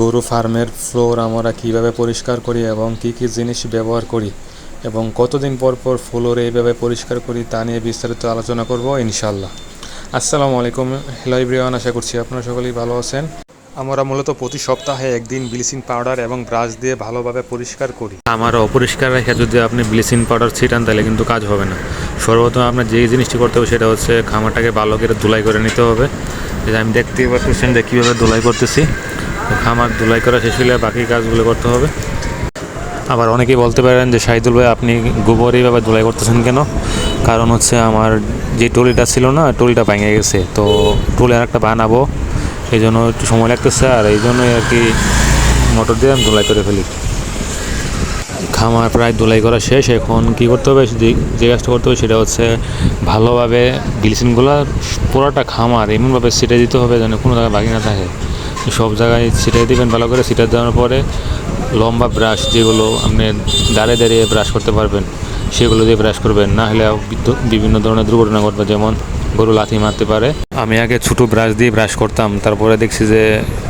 গরু ফার্মের ফ্লোর আমরা কীভাবে পরিষ্কার করি এবং কি কি জিনিস ব্যবহার করি এবং কতদিন পর পর ফ্লোর এইভাবে পরিষ্কার করি তা নিয়ে বিস্তারিত আলোচনা করব ইনশাল্লাহ আসসালামু আলাইকুম। হ্যালো ইব্রিয়ান আশা করছি আপনারা সকলেই ভালো আছেন। আমরা মূলত প্রতি সপ্তাহে একদিন ব্লিচিং পাউডার এবং ব্রাশ দিয়ে ভালোভাবে পরিষ্কার করি। আমার অপরিষ্কার রেখে যদি আপনি ব্লিচিং পাউডার ছিটান, তাহলে কিন্তু কাজ হবে না। সর্বপ্রথম আপনার যেই জিনিসটি করতে হবে, সেটা হচ্ছে খামারটাকে ভালো করে ধুলাই করে নিতে হবে। আমি দেখতেই পাচ্ছেন যে কীভাবে ধুলাই করতেছি। খামার ধুলাই করা শেষ হলে বাকি কাজগুলো করতে হবে। আবার অনেকেই বলতে পারেন যে, শাহিদুল ভাই, আপনি গোবর এইভাবে ধুলাই করতেছেন কেন? কারণ হচ্ছে আমার যে টলিটা ছিল না, টলিটা ভেঙে গেছে। তো টলি আর একটা বানাবো, এই জন্য একটু সময় লাগতেছে। আর এই জন্যই আর কি মোটর দিয়ে আমি ধুলাই করে ফেলি। খামার প্রায় ধুলাই করা শেষ। এখন কি করতে হবে? যে কাজটা করতে হবে সেটা হচ্ছে ভালোভাবে ব্লিচিংগুলো পুরোটা খামার এমনভাবে ছিটে দিতে হবে যেন কোনো জায়গায় বাকি না থাকে। সব জায়গায় ছিটিয়ে দিবেন ভালো করে ছিটে দেওয়ার পরে লম্বা ব্রাশ যেগুলো আপনি দাঁড়িয়ে দাঁড়িয়ে ব্রাশ করতে পারবেন সেগুলো দিয়ে ব্রাশ করবেন। না হলে বিভিন্ন ধরনের দুর্ঘটনা ঘটবে যেমন গরু লাথি মারতে পারে। আমি আগে ছোটো ব্রাশ দিয়ে ব্রাশ করতাম তারপরে দেখছি যে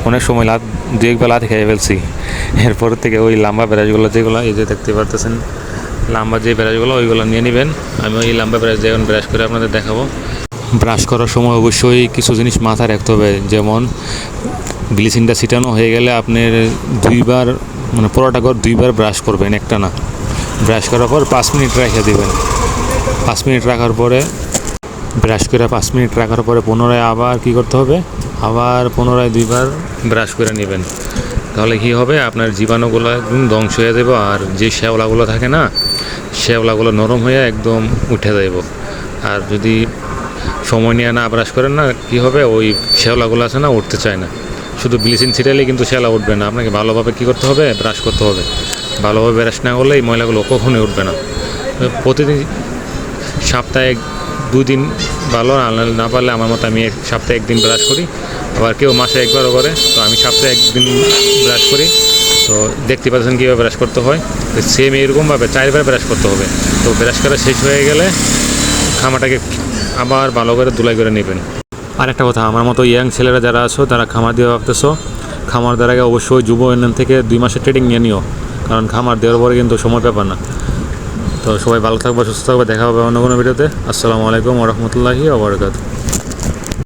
অনেক সময় লাত দু একবার লাথি খেয়ে ফেলছি। এরপর থেকে ওই লম্বা ব্রাশগুলো যেগুলো এই যে দেখতে পারতেছেন লম্বা যে ব্রাশগুলো ওইগুলো নিয়ে নেবেন। আমি ওই লম্বা ব্রাশ দিয়ে এখন ব্রাশ করে আপনাদের দেখাবো। ব্রাশ করার সময় অবশ্যই কিছু জিনিস মাথায় রাখতে হবে যেমন ব্লিচিংটা ছিটানো হয়ে গেলে আপনার দুইবার মানে পুরোটা ঘর দুইবার ব্রাশ করবেন একটা না ব্রাশ করার পর পাঁচ মিনিট রেখে দেবেন। পাঁচ মিনিট রাখার পরে, ব্রাশ করে পাঁচ মিনিট রাখার পরে পুনরায় আবার কি করতে হবে? আবার পুনরায় দুইবার ব্রাশ করে নেবেন। তাহলে কি হবে? আপনার জীবাণুগুলো একদম ধ্বংস হয়ে যাবে আর যে শ্যাওলাগুলো থাকে না, শ্যাওলাগুলো নরম হয়ে একদম উঠে যাইব। আর যদি সময় নিয়ে না ব্রাশ করেন না, কি হবে? ওই শ্যাওলাগুলো আছে না, উঠতে চায় না। শুধু ব্লিচিং ছিটালে কিন্তু শ্যাওলা উঠবে না। আপনাকে ভালোভাবে কী করতে হবে? ব্রাশ করতে হবে। ভালোভাবে ব্রাশ না করলে এই ময়লাগুলো কখনোই উঠবে না। প্রতিদিন সপ্তাহে দুই দিন ভালো, না না পারলে আমার মতো আমি এক- সপ্তাহে একদিন ব্রাশ করি। আবার কেউ মাসে একবারও করে, তো আমি সপ্তাহে একদিন ব্রাশ করি। তো দেখতে পাচ্ছেন কীভাবে ব্রাশ করতে হয়। তো সেম এরকমভাবে চারবার ব্রাশ করতে হবে। তো ব্রাশ করা শেষ হয়ে গেলে খামাটাকে আবার ভালো করে ধুলাই করে নেবেন। আর একটা কথা, আমার মতো ইয়াং ছেলেরা যারা আছো, তারা খামার দিয়ে ভাবতেছো। খামার দেওয়ার আগে অবশ্যই যুব ইউনিয়ন থেকে দুই মাসের ট্রেডিং নিয়ে নিও, কারণ খামার দেওয়ার পরে কিন্তু সময় পেপার না। তো সবাই ভালো থাকবে, সুস্থ থাকবে, দেখা হবে অন্য কোনো ভিডিওতে আসসালামু আলাইকুম ওরহমতুল্লাহি ওবরাকাতু